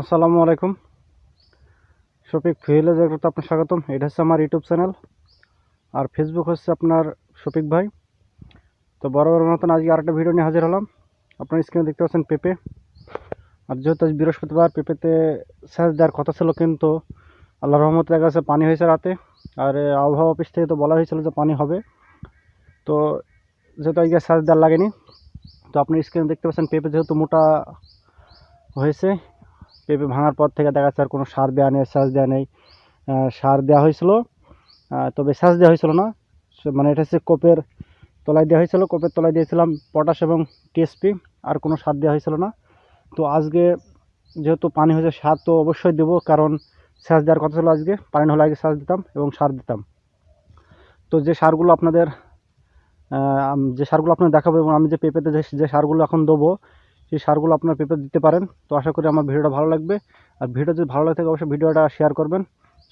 আসসালামু আলাইকুম। শফিক ভিলেজ এগ্রোতে আপনার স্বাগতম। এটা হচ্ছে আমার ইউটিউব চ্যানেল। আর ফেসবুক হচ্ছে আপনার শফিক ভাই। তো বড় মতন আজকে আরেকটা ভিডিও নিয়ে হাজির হলাম। আপনার স্ক্রিনে দেখতে পাচ্ছেন পেঁপে। আর যেহেতু আজ বৃহস্পতিবার, পেঁপেতে সেচ দেওয়ার কথা ছিল কিন্তু আল্লাহ রহমতে দেখা যাচ্ছে পানি হয়েছে রাতে। আর আবহাওয়া অফিস থেকে তো বলা হয়েছিল যে পানি হবে। তো যেহেতু আজকে সেচ দেওয়ার লাগেনি, তো আপনি স্ক্রিনে দেখতে পাচ্ছেন পেঁপে যেহেতু মোটা হয়েছে পেঁপে ভাঙার পর থেকে দেখা যাচ্ছে আর কোনো সার দেওয়া নেই সাজ দেওয়া নেই। সার দেওয়া হয়েছিল। তবে সাজ দেওয়া হয়েছিল না। মানে এটা হচ্ছে কোপের তলায় দেওয়া হয়েছিল। কোপের তলায় দিয়েছিলাম পটাশ এবং টিএসপি আর কোনো সার দেওয়া হয়েছিল না। তো আজকে যেহেতু পানি হয়েছে, সার তো অবশ্যই দেবো, কারণ সাজ দেওয়ার কথা ছিল আজকে। পানি হলে আগে সাজ দিতাম এবং সার দিতাম। তো যে সারগুলো আপনাদের যে সারগুলো আপনার দেখাবো এবং আমি যে পেঁপেতে যে সারগুলো এখন দেবো সেই সারগুলো আপনার পেঁপে দিতে পারেন। তো আশা করি আমার ভিডিওটা ভালো লাগবে। আর ভিডিও যদি ভালো লাগে থাকে অবশ্যই ভিডিওটা শেয়ার করবেন।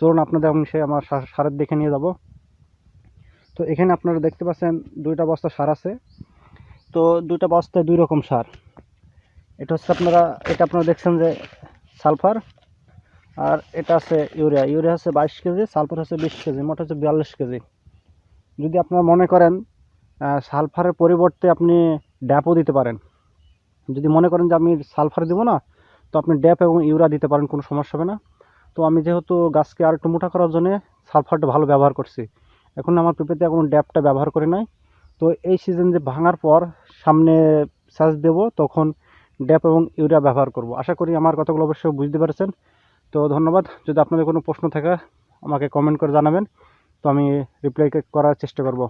চলুন আপনাদের আমি সেই আমার সারের দেখে নিয়ে যাব। তো এখানে আপনারা দেখতে পাচ্ছেন দুইটা বস্তা সার আছে। তো দুইটা বস্তায় দুই রকম সার। এটা হচ্ছে আপনারা, এটা আপনারা দেখছেন যে সালফার, আর এটা আছে ইউরিয়া। ইউরিয়া হচ্ছে বাইশ কেজি, সালফার হচ্ছে বিশ কেজি, মোট হচ্ছে বিয়াল্লিশ কেজি। যদি আপনারা মনে করেন সালফারের পরিবর্তে আপনি ড্যাপও দিতে পারেন। যদি মনে করেন যে আমি সালফার দেবো না, তো আপনি ড্যাপ এবং ইউরিয়া দিতে পারেন, কোনো সমস্যা হবে না। তো আমি যেহেতু গাছকে আর একটু মোটা করার জন্য সালফারটা ভালো ব্যবহার করছি। এখন আমার পেঁপেতে এখন ড্যাপটা ব্যবহার করে নাই। তো এই সিজন যে ভাঙার পর সামনে সাজ দেব, তখন ড্যাপ এবং ইউরিয়া ব্যবহার করব। আশা করি আমার কথাগুলো অবশ্যই বুঝতে পারছেন। তো ধন্যবাদ। যদি আপনাদের কোনো প্রশ্ন থাকে, আমাকে কমেন্ট করে জানাবেন। তো আমি রিপ্লাই করার চেষ্টা করব।